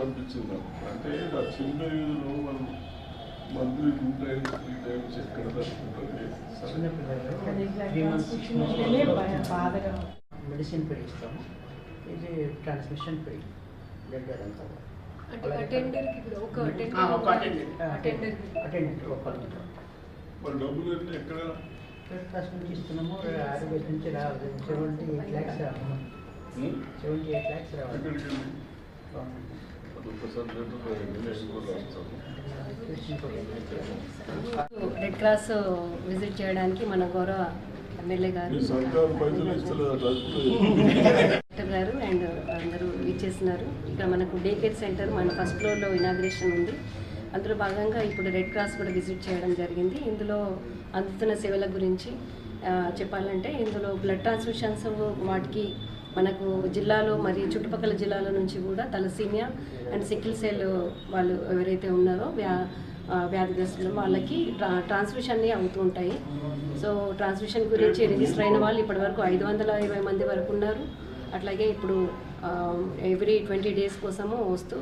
అనిపించింది. అంటే నా చిన్న ఏజ్లో మనం monthly two times three times ఎక్కడ బాధగా మెడిసిన్ పెట్టి ఇస్తాము. ఇది ట్రాన్స్మిషన్ పెట్టి బ్లడ్ అదంతా అటెండెంట్ ఒకళ్ళు ఉంటారు బ్లడ్ ట్రస్ట్ నుంచి ఇస్తున్నాము ఆరోగ్య నుంచి రావాలి. సెవెంటీ ఎయిట్ ల్యాక్స్ రావాలి. సెవెంటీ ఎయిట్ ల్యాక్స్ రావాలి. ఎక్కడికి వెళ్ళి గవర్నమెంట్ అది ఒక్కసారి లెటర్ నేను కూడా రాస్తాను రెడ్ క్రాస్ విజిట్ చేయడానికి మన గౌరవ ఎమ్మెల్యే గారు. కలెక్టర్ గారు అండ్ అందరూ ఇచ్చేస్తున్నారు ఇక్కడ మనకు డే కేర్ సెంటర్ మన ఫస్ట్ ఫ్లోర్లో ఇనాగ్రేషన్ ఉంది. అందులో భాగంగా ఇప్పుడు రెడ్ క్రాస్ కూడా విజిట్ చేయడం జరిగింది. ఇందులో అందుతున్న సేవల గురించి చెప్పాలంటే ఇందులో బ్లడ్ ట్రాన్స్ఫ్యూషన్స్ వాటికి మనకు జిల్లాలో మరియు చుట్టుపక్కల జిల్లాల నుంచి కూడా తలసీమియా అండ్ సికిల్ సెల్ వాళ్ళు ఎవరైతే ఉన్నారో వ్యా వ్యాధిగ్రస్తులు వాళ్ళకి ట్రా ట్రాన్స్మిషన్ని అవుతూ ఉంటాయి. సో ట్రాన్స్మిషన్ గురించి రిజిస్టర్ అయిన వాళ్ళు ఇప్పటివరకు ఐదు వందల ఇరవై మంది వరకు ఉన్నారు. అట్లాగే ఇప్పుడు ఎవ్రీ ట్వంటీ డేస్ కోసము వస్తూ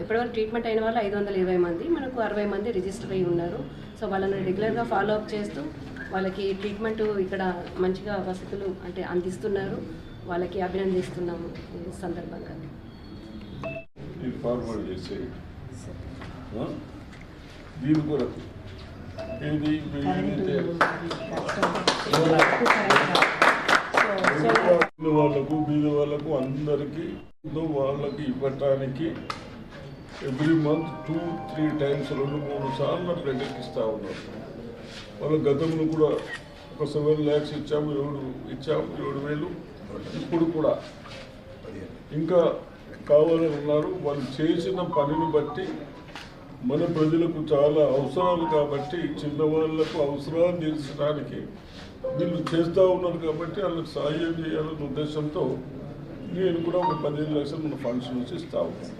ఇప్పటివరకు ట్రీట్మెంట్ అయిన వాళ్ళు ఐదు వందల ఇరవై మంది మనకు అరవై మంది రిజిస్టర్ అయి ఉన్నారు. సో వాళ్ళని రెగ్యులర్గా ఫాలో అప్ చేస్తూ వాళ్ళకి ట్రీట్మెంట్ ఇక్కడ మంచిగా వసతులు అంటే అందిస్తున్నారు. వాళ్ళకి అభినందిస్తున్నాము ఈ సందర్భంగా ఇది ఫార్వర్డ్ చేసేది ఆ? దీని కొరకు. ఉన్న వాళ్ళకు బీద వాళ్ళకు అందరికీ వాళ్ళకి ఇవ్వటానికి every month two three times రెండు మూడు సార్లు బ్లడ్ ఎక్కిస్తూ ఉన్నారు. వాళ్ళ గతంలో కూడా ఒక సెవెన్ ల్యాక్స్ ఇచ్చాము ఏడు ఇచ్చాము ఏడు వేలు. ఇప్పుడు కూడా ఇంకా కావాలని ఉన్నారు. వాళ్ళు చేసిన పనిని బట్టి మన ప్రజలకు చాలా అవసరాలు కాబట్టి చిన్నవాళ్ళకు అవసరాలు తీర్చడానికి వీళ్ళు చేస్తూ ఉన్నారు కాబట్టి వాళ్ళకి సహాయం చేయాలనే ఉద్దేశంతో నేను కూడా ఒక పదిహేను లక్షలు మన ఫండ్స్ నుంచి ఇస్తా ఉన్నాను.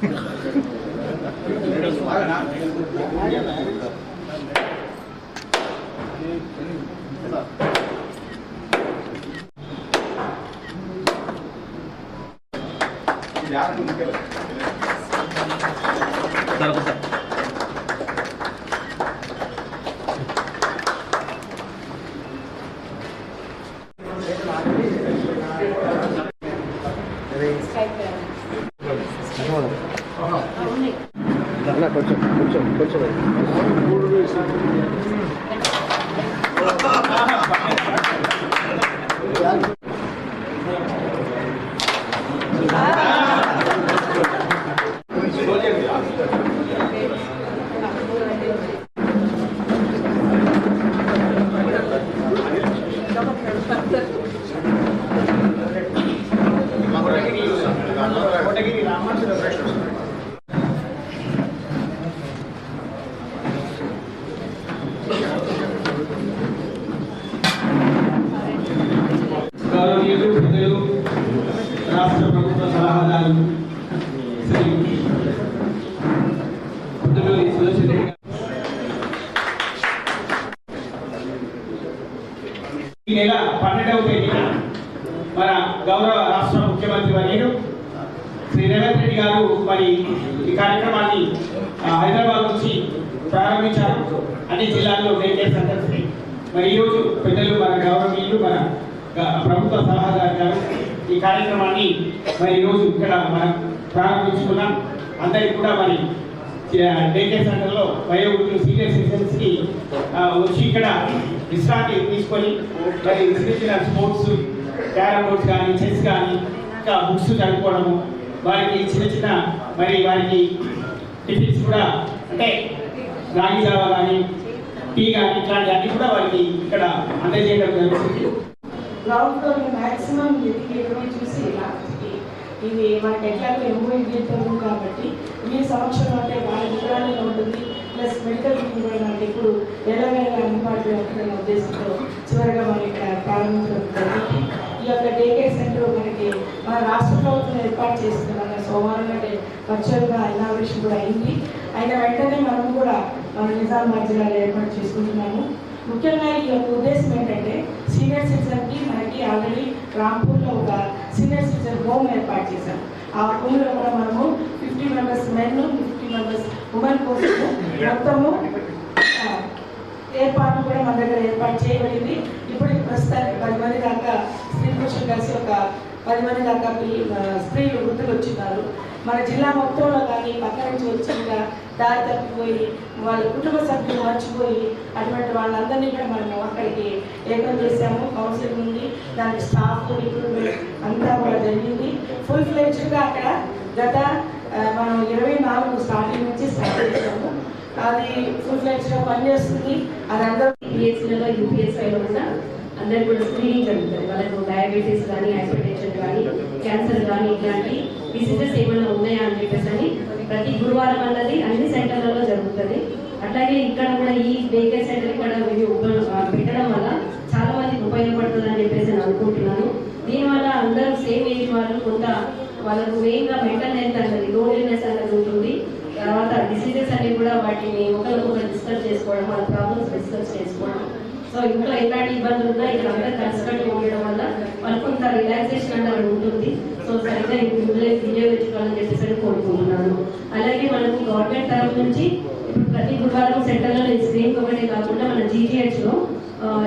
థ్యాంక్ యూ మేడం సార్ రేపు మొబైల్ కూలింగ్ పోతే నాకు ఫోటోలు ఏమో కానీ సార్ ఒకసారి అన్న కొంచెం కొంచెం కొంచెం. మూడు వేసి గౌరవనీయులు పెద్దలు రాష్ట్ర ప్రభుత్వ సలహాదారు శ్రీ పుట్టలూరి సుదర్శన్ రెడ్డి గారు. ఈ నెల పన్నెండవ తేదీన మన గౌరవ రాష్ట్ర ముఖ్యమంత్రి వర్యులు శ్రీ రేవంత్ రెడ్డి గారు మరి ఈ కార్యక్రమాన్ని హైదరాబాద్ నుంచి ప్రారంభించారు. అన్ని జిల్లాల్లో డే సెంటర్స్ మరి ఈరోజు పెద్దలు మన గవర్నమెంట్లు మన ప్రభుత్వ సలహాదారు గారు ఈ కార్యక్రమాన్ని మరి ఈరోజు ఇక్కడ మనం ప్రారంభించుకున్నాం. అందరికి కూడా మరి డే సెంటర్లో వయోవృద్ధులు సీనియర్ సిటిజన్స్కి వచ్చి ఇక్కడ విశ్రాంతి తీసుకొని మరి చిన్న చిన్న స్పోర్ట్స్ క్యారమ్ బోర్డ్స్ కానీ చెస్ కానీ ఇంకా బుక్స్ చదువుకోవడము వారికి చిన్న చిన్న మరి వారికి టిఫిన్స్ కూడా అంటే రాగి జావా కానీ టీ కానీ ఇట్లాంటి అన్ని కూడా వారికి ఇక్కడ అందజేయడం జరుగుతుంది. గ్రౌండ్ ఫ్లోర్ మాక్సిమం చూసి లాస్ట్కి ఇది మనకి ఎట్లాగో ఎంఓఈ కాబట్టి ఈ సంవత్సరం అంటే వాళ్ళ వివరాలుగా ఉంటుంది ప్లస్ మెడికల్ కూడా మనకి ఇప్పుడు ఎలాగైనా అందుబాటులో ఉంటుందనే ఉద్దేశంతో చివరిగా మనం ప్రారంభించడం జరిగింది ఈ యొక్క డే కేర్ సెంటర్ మనకి మన రాష్ట్ర ప్రభుత్వం ఏర్పాటు చేసింది మన సోమవారం నాటి వర్చువల్గా ఇనాగ్రేషన్ కూడా అయింది. అయిన వెంటనే మనం కూడా మన నిజామాబాద్ జిల్లాలో ఏర్పాటు చేసుకుంటున్నాము. ముఖ్యంగా ఈ యొక్క ఉద్దేశం ఏంటంటే సీనియర్ సిటిజన్కి మనకి ఆల్రెడీ రాంపూర్లో ఒక సీనియర్ సిటిజన్ హోమ్ ఏర్పాటు చేశాం. ఆ హోమ్లో కూడా మనము fifty members men fifty members women కోసం మొత్తము ఏర్పాటు కూడా మన దగ్గర ఏర్పాటు చేయబడింది. ఇప్పుడు ప్రస్తుతానికి పది మంది దాకా స్త్రీ కలిసి ఒక పది మంది దాకా స్త్రీలు వృద్ధులు వచ్చిన్నారు మన జిల్లా మొత్తంలో కానీ పక్క నుంచి వచ్చి దారి తప్పిపోయి వాళ్ళ కుటుంబ సభ్యులు మర్చిపోయి అటువంటి వాళ్ళందరినీ కూడా మనము అక్కడికి ఏకం చేశాము. కౌన్సిలింగ్ ఉంది. దానికి స్టాఫ్ రిక్రూట్మెంట్ అంతా కూడా జరిగింది. ఫుల్ ఫ్లెడ్జ్గా అక్కడ గత మనం ఇరవై నాలుగు స్టార్టింగ్ నుంచి స్టార్ట్ చేసాము అది ఫుల్ ఫ్లెడ్జ్గా పనిచేస్తుంది. అది అందరూ పిహెచ్లలో యూపీఎస్ఐలో కూడా అందరు కూడా స్క్రీనింగ్ జరుగుతుంది. వాళ్ళకు డయాబెటీస్ కానీ హైపర్టెన్షన్ కానీ క్యాన్సర్ కానీ ఇట్లాంటి డిసీజెస్ ఏమైనా ఉన్నాయా అని చెప్పేసి అని ప్రతి గురువారం అన్నది అన్ని సెంటర్లలో జరుగుతుంది. అట్లాగే ఇక్కడ కూడా ఈ డేకేర్ సెంటర్ ఇక్కడ ఇవి పెట్టడం వల్ల చాలా మందికి ఉపయోగపడుతుంది అని చెప్పేసి నేను అనుకుంటున్నాను. దీనివల్ల అందరూ సేమ్ ఏజ్ వాళ్ళు కొంత వాళ్ళకు మెయిన్గా మెంటల్ హెల్త్ అన్నది లోన్లీనెస్ అనేది ఉంటుంది. తర్వాత డిసీజెస్ అనేవి కూడా వాటిని ఒకరికొకరు డిస్కస్ చేసుకోవడం వాళ్ళ ప్రాబ్లమ్స్ డిస్కస్ చేసుకోవడం సో ఇంట్లో ఎలాంటి ఇబ్బందులు ఉన్నా ఇక్కడ అందరూ కలిసికట్టు ఉండడం వల్ల వాళ్ళకు కొంత రిలాక్సేషన్ అనేది ఉంటుంది. సో సరిగ్గా ఇందులో వినియోగించుకోవాలని చెప్పేసి కోరుకుంటున్నాను. అలాగే మనకు గవర్నమెంట్ తరఫు నుంచి ప్రతి గురువారం సెంటర్లో నేను స్క్రీన్ ఒకటే కాకుండా మన జీజీహెచ్లో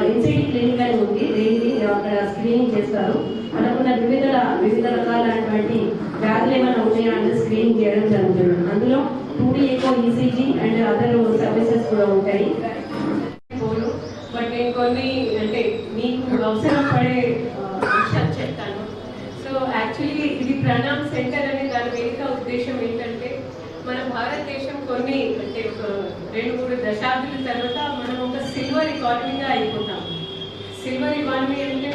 ఎన్సిడి క్లినిక్ అని ఉంది. డైలీ అక్కడ స్క్రీనింగ్ చేస్తారు. మనకున్న వివిధ వివిధ రకాలైనటువంటి వ్యాధులు ఏమైనా ఉన్నాయా అంటే స్క్రీనింగ్ చేయడం జరుగుతుంది. అందులో టూ డీ ఎక్కువ ఈసీజీ అండ్ అదర్ సర్వీసెస్ కూడా ఉంటాయి పోను బట్ నేను కొన్ని అంటే మీకు అవసరం పడే ఆ, విషయాలు చెప్తాను సో యాక్చువల్లీ ఇది ప్రణామ్ సెంటర్ అనే దాని వెనుక ఉద్దేశం ఏంటంటే మన భారతదేశం కొన్ని అంటే ఒక రెండు మూడు దశాబ్దాల తర్వాత మనం ఒక సిల్వర్ ఎకానమీగా అయిపోతాం. సిల్వర్ ఎకానమీ అంటే?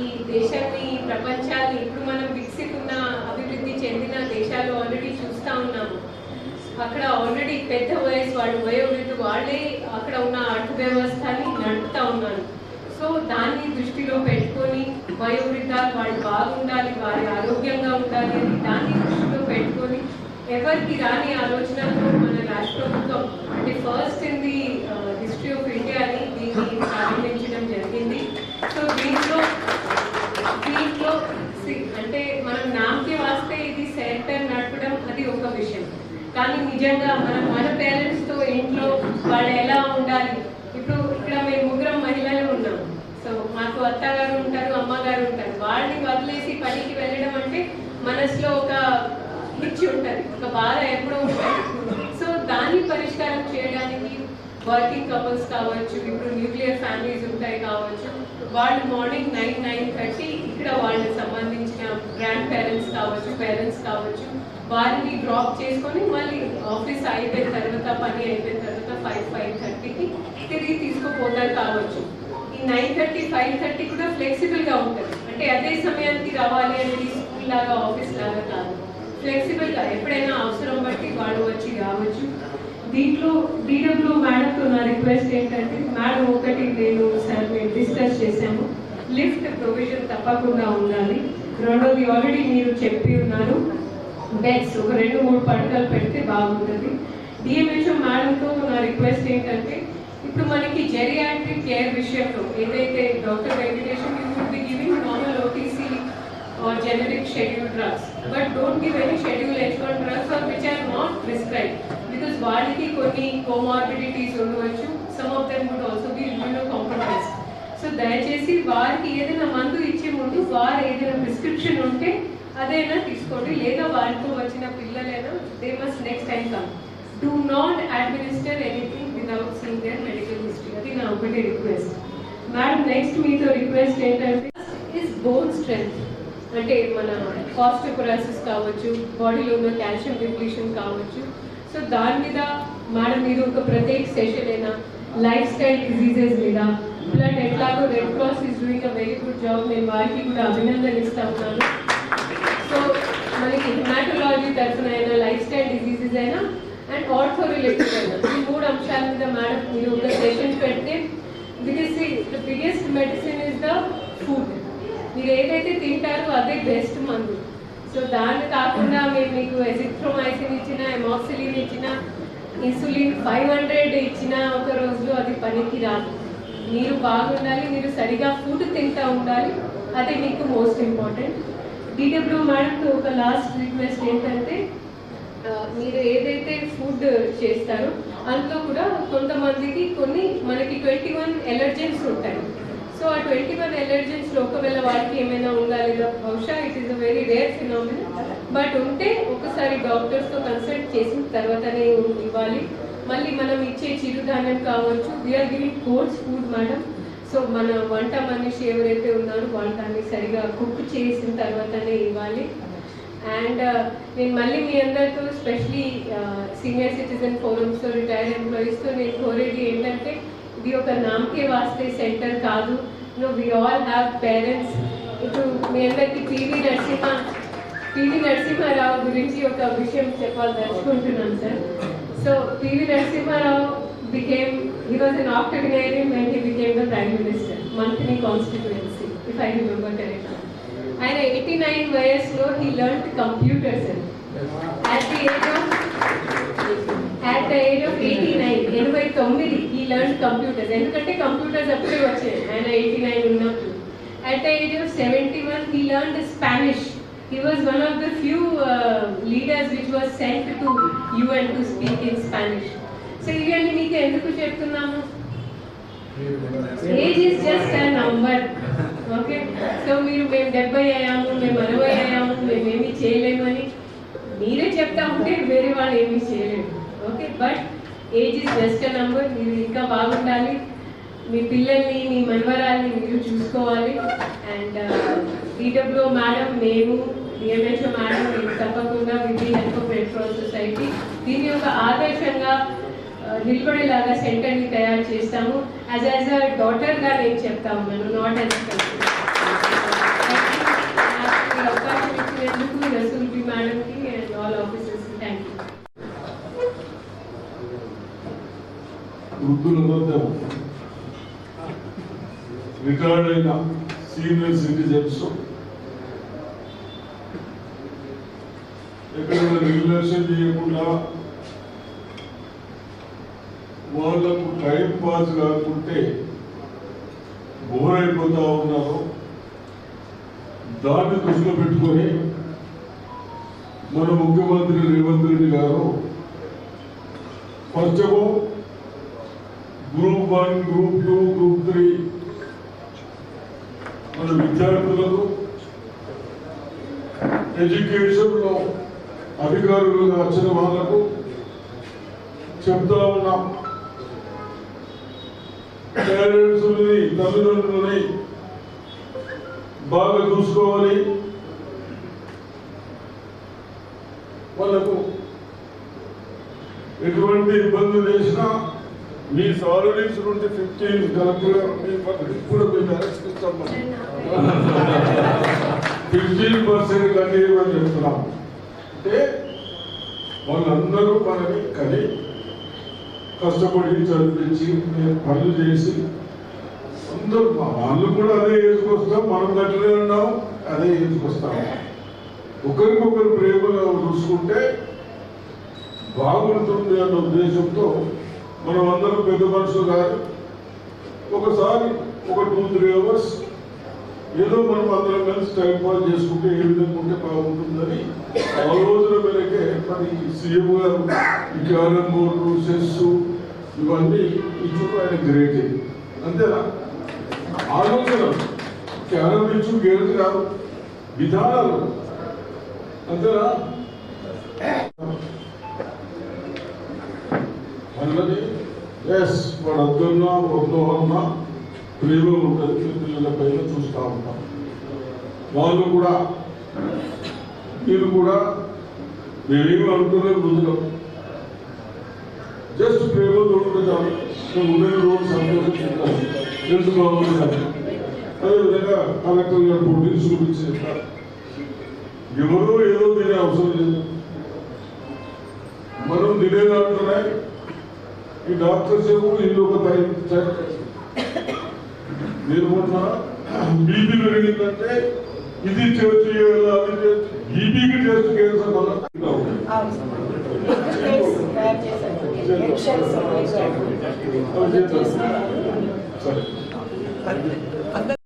ఈ దేశాన్ని ఈ ప్రపంచాన్ని ఇప్పుడు మనం వికసిత ఉన్న అభివృద్ధి చెందిన దేశాలు ఆల్రెడీ చూస్తా ఉన్నాము. అక్కడ ఆల్రెడీ పెద్ద వయసు వాళ్ళు వయోవృద్ధు వాళ్ళే అక్కడ ఉన్న సో దాన్ని దృష్టిలో పెట్టుకొని వయోవృద్ధాలు వాళ్ళు బాగుండాలి వారి ఆరోగ్యంగా ఉండాలి అని దాన్ని దృష్టిలో పెట్టుకొని ఎవరికి రాని ఆలోచనతో మన రాష్ట్ర ప్రభుత్వం అంటే first in the history of ఇండియాని దీన్ని ప్రారంభించడం జరిగింది. సో దీంట్లో దీంట్లో అంటే మనం నామకే వాస్తే ఇది సెంటర్ నడపడం అది ఒక విషయం. కానీ నిజంగా మనం మన పేరెంట్స్తో ఇంట్లో వాళ్ళు ఎలా ఉండాలి ఇప్పుడు ఇక్కడ మేము ముగ్గురం మహిళలు ఉన్నాం సో మాకు అత్తగారు ఉంటారు అమ్మగారు ఉంటారు వాళ్ళని వదిలేసి పనికి వెళ్ళడం అంటే మనసులో ఒక వచ్చి ఉంటుంది. ఒక బాధ ఎప్పుడో ఉంటుంది. సో దాన్ని పరిష్కారం చేయడానికి వర్కింగ్ కపుల్స్ కావచ్చు ఇప్పుడు న్యూక్లియర్ ఫ్యామిలీస్ ఉంటాయి కావచ్చు వాళ్ళు మార్నింగ్ నైన్ నైన్ థర్టీ ఇక్కడ వాళ్ళకి సంబంధించిన గ్రాండ్ పేరెంట్స్ కావచ్చు పేరెంట్స్ కావచ్చు వారిని డ్రాప్ చేసుకొని మళ్ళీ ఆఫీస్ అయిపోయిన తర్వాత పని అయిపోయిన తర్వాత ఫైవ్ ఫైవ్ థర్టీకి తిరిగి తీసుకుపోతారు కావచ్చు. ఈ నైన్ థర్టీ ఫైవ్ థర్టీ కూడా ఫ్లెక్సిబుల్గా ఉంటుంది. అంటే అదే సమయానికి రావాలి అనేది స్కూల్ లాగా ఆఫీస్ లాగా కాదు. ఫ్లెక్సిబుల్గా ఎప్పుడైనా అవసరం బట్టి వాళ్ళు వచ్చి కావచ్చు దీంట్లో డీడబ్ల్యూ మేడంతో నా రిక్వెస్ట్ ఏంటంటే మేడం ఒకటి నేను సార్ మేము డిస్కస్ చేశాము. లిఫ్ట్ ప్రొవిజన్ తప్పకుండా ఉండాలి. రెండోది ఆల్రెడీ మీరు చెప్పి ఉన్నారు. బెడ్స్ ఒక రెండు మూడు పడకలు పెడితే బాగుంటుంది. డిఎంహెచ్ఓ మేడంతో నా రిక్వెస్ట్ ఏంటంటే ఇప్పుడు మనకి జెరియాట్రిక్ కేర్ విషయంలో ఏదైతే doctor Venkateshan you would be giving normal or generic scheduled drugs. But don't give any schedule H1 drugs or which are not prescribed. Because వాళ్ళకి కొన్ని comorbidities ఉండవచ్చు some of them would also be immunocompromised. So దయచేసి వారికి ఏదైనా మందు ఇచ్చే ముందు వారు ఏదైనా ప్రిస్క్రిప్షన్ ఉంటే అదైనా తీసుకోండి లేదా వారితో వచ్చిన పిల్లలైనా they must next time come do not administer anything without seen their medical history అది నా ఒకటి రిక్వెస్ట్ మేడం నెక్స్ట్ మీతో రిక్వెస్ట్ ఏంటంటే ఇస్ బోన్ స్ట్రెంగ్త్ అంటే మన కాస్టోకొరాసిస్ కావచ్చు బాడీలో ఉన్న కాల్షియం డిప్లీషన్ కావచ్చు. సో దాని మీద మేడం మీరు ఒక ప్రత్యేక సెషన్ అయినా లైఫ్ స్టైల్ డిజీజెస్ మీద బ్లడ్ ఎట్లాగో red cross is doing a very good job నేను వారికి కూడా అభినందన ఇస్తా ఉన్నాను. సో మనకి హిమాటోలాజీ తరఫున అయినా లైఫ్ స్టైల్ డిసీజెస్ అయినా అండ్ ఆర్థో రిలేటెడ్ అయినా ఈ మూడు అంశాల మీద మేడం మీరు ఒక సెషన్ పెడితే because the biggest medicine is the food మీరు ఏదైతే తింటారో అదే బెస్ట్ మందు. సో దాన్ని కాకుండా మేము మీకు ఎసిథ్రోమైసిన్ ఇచ్చిన ఎమాక్సిలిన్ ఇచ్చిన ఇన్సులిన్ ఫైవ్ హండ్రెడ్ ఇచ్చిన ఒక రోజులో అది పనికి రాదు. మీరు బాగుండాలి మీరు సరిగా ఫుడ్ తింటూ ఉండాలి. అదే మీకు మోస్ట్ ఇంపార్టెంట్ డిడబ్ల్యూ మేడంతో ఒక లాస్ట్ రిక్వెస్ట్ ఏంటంటే మీరు ఏదైతే ఫుడ్ చేస్తారో అందులో కూడా కొంతమందికి కొన్ని మనకి ట్వంటీ వన్ ఎలర్జెన్స్ ఉంటాయి. సో ఆ ట్వంటీ వన్ ఎలర్జెన్స్లో ఒకవేళ వారికి ఏమైనా ఉండాలి బహుశా it is a very rare phenomena but ఉంటే ఒకసారి డాక్టర్స్తో కన్సల్ట్ చేసిన తర్వాతనే ఇవ్వాలి. మళ్ళీ మనం ఇచ్చే చిరుధాన్యం కావచ్చు. We're giving coarse food madam so మన వంట మనిషి ఎవరైతే ఉన్నారో వాళ్ళు దాన్ని సరిగా కుక్ చేసిన తర్వాతనే ఇవ్వాలి. అండ్ uh, నేను మళ్ళీ మీ అందరితో స్పెషలీ సీనియర్ సిటిజన్ ఫోరమ్స్తో రిటైర్డ్ ఎంప్లాయీస్తో నేను కోరేది ఏంటంటే ఇది ఒక నామకే వాస్తే సెంటర్ కాదు no we all have parents ఇప్పుడు మీ అందరికీ పివి నరసింహ పివి నరసింహారావు గురించి ఒక విషయం చెప్పాలదలుచుకుంటున్నాను sir so PV Narasimha Rao became he was an octogenarian and he became the prime minister monthly constituency if I remember correct ఆయన eighty nine వయస్లో he learn computers at the age of at the age of eighty తొమ్మిది ఈ learn computers ఎందుకంటే computers అప్పుడే వచ్చాయి. ఆయన eighty nine ఉన్నప్పుడు. At age of seventy one he learn Spanish He was one of the few uh, leaders which was sent to UN to speak in Spanish. So ఇవన్నీ మీకు ఎందుకు చెప్తున్నాము? Age is just a number okay so మీరు మేము డెబ్బై అయ్యాము మేము అరవై అయ్యాము మేము ఏమీ చేయలేము అని మీరే చెప్తా ఉంటే వేరే వాళ్ళు ఏమీ చేయలేము okay but age is best number మీరు ఇంకా బాగుండాలి. మీ పిల్లల్ని మీ మనవరాల్ని మీరు చూసుకోవాలి. అండ్ డిడబ్ల్యూ మేడం మేము డిఎంహెచ్ఓ మేడం మేము తప్పకుండా విధి హెల్ప్ రెడ్ క్రాస్ సొసైటీ. దీని యొక్క ఆదర్శంగా నిలబడేలాగా సెంటర్ని తయారు చేస్తాము. యాజ్ యాజ్ అ డాటర్గా నేను చెప్తాము నేను నాట్ యాజ్ అవకాశం ఇచ్చినందుకు రసూల్ బి మేడంకి అండ్ ఆల్ ఆఫీసర్స్కి థ్యాంక్ యూ వృద్ధుల మధ్య రిటైర్డ్ అయిన సీనియర్ సిటిజన్స్ ఎక్కడైనా రెగ్యులేషన్ చేయకుండా వాళ్ళకు టైం పాస్ కాకుంటే బోర్ అయిపోతా ఉన్నారు. దాన్ని దృష్టిలో పెట్టుకొని మన ముఖ్యమంత్రి Revanth Reddy garu first of all one group two group three. మన విద్యార్థులకు ఎడ్యుకేషన్లో అధికారులుగా వచ్చిన వాళ్ళకు చెప్తా ఉన్నాం. పేరెంట్స్ని తల్లిదండ్రులని బాగా చూసుకోవాలి. వాళ్ళకు ఎటువంటి ఇబ్బందులు చేసినా మీ సాలరీస్ నుండి ఫిఫ్టీన్ కరెక్ట్గా మీ కూడా మేము ఇస్తాం ఫిఫ్టీన్ పర్సెంట్ కట్టేయమని చెప్తున్నాం. అంటే వాళ్ళందరూ మనని కని కష్టపడి చదివించి మేము పనులు చేసి అందరూ వాళ్ళు కూడా అదే వేసుకొస్తాం మనం గట్లనే ఉన్నాం అదే వేసుకొస్తాం ఒకరికొకరు ప్రేమగా చూసుకుంటే బాగుంటుంది అన్న ఉద్దేశంతో మనం అందరం పెద్ద మనుషులు కాదు. ఒకసారి ఒక టూ త్రీ అవర్స్ ఏదో మనం అందరం కలిసి టైం పాస్ చేసుకుంటే ఏ విధంగా ఉంటే బాగుంటుందని ఆలోచన మేరకే మరి సీఎం గారు ఈ క్యారం బోర్డు సెస్ ఇవన్నీ ఇచ్చుకు ఆయన గ్రేట్ అంతేనా? ఆలోచన క్యారం ఇచ్చు గేరు కాదు విధానాలు. అంతేనా? పిల్లని ఎస్ వాడు అద్దున్నా వద్దు అన్నా ప్రేమ ఉంటుంది పిల్లల పైన చూస్తూ ఉంటాం. వాళ్ళు కూడా మీరు కూడా మేమేమి అనుకునే మృదులం జస్ట్ ప్రేమతో ఉంటే మేము ఉండే రోజు సంతోషించుకుంటాం తెలుసు కదా. అదేవిధంగా కలెక్టర్ గారు పోటీ చూపించి ఎవరో ఏదో తినే అవసరం లేదు. మనం తినేదాంట్లోనే ఈ డాక్టర్స్ ఏమో ఇల్లు ఒక మొన్న బీపీ పెరిగిందంటే ఇది అది టెస్ట్ బీపీకి టెస్ట్ క్యాన్సర్ వల్ల సరే.